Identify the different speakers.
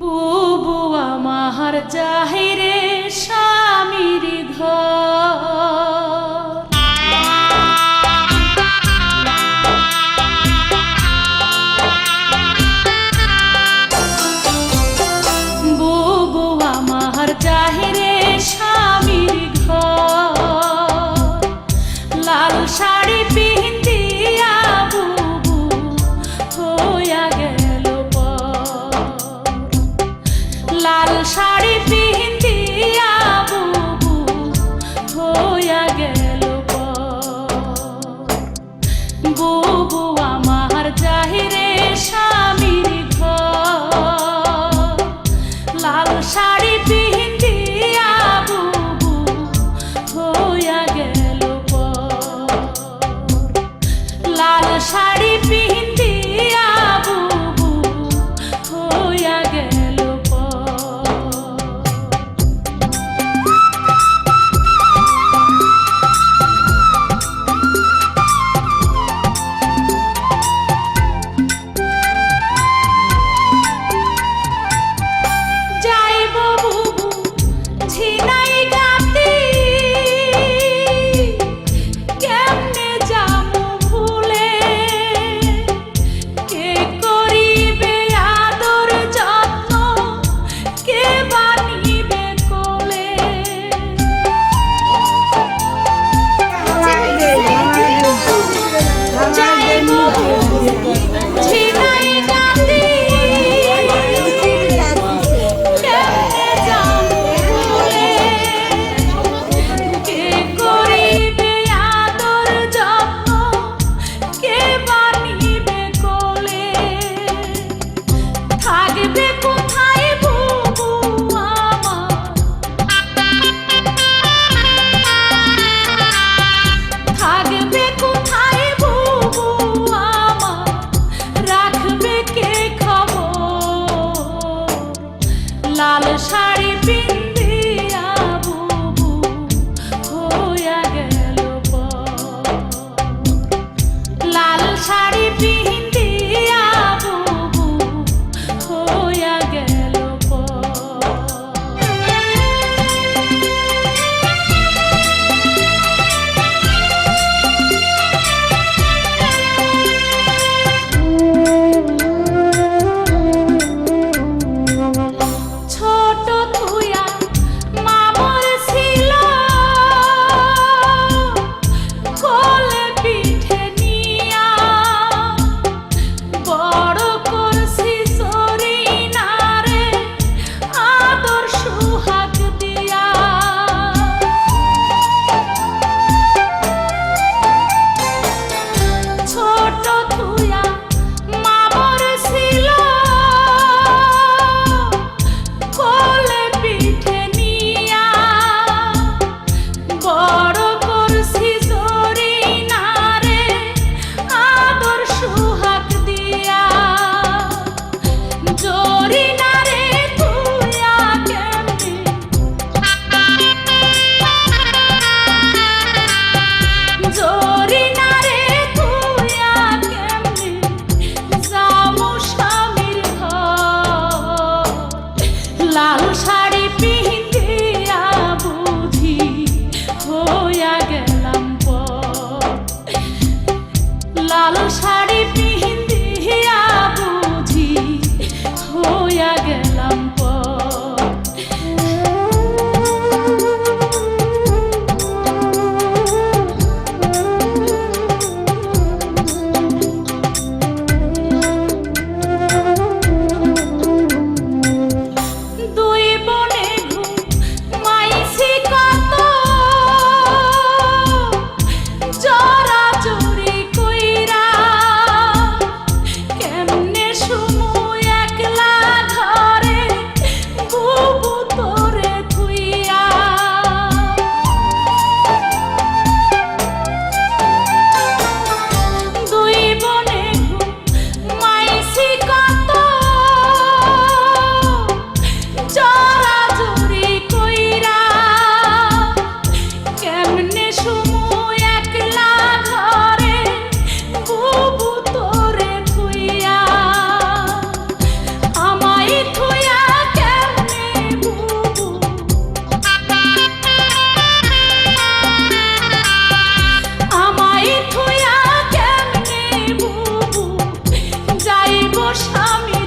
Speaker 1: বুবু আমার চাহিরে স্বামীর ঘর। বুবু আমার চাহিরে স্বামীর ঘর। লাল শাড়ি আশা Tina. লাল শাড়ি পিহিন দিয়া বুঝি হইয়া গেল। 多少年。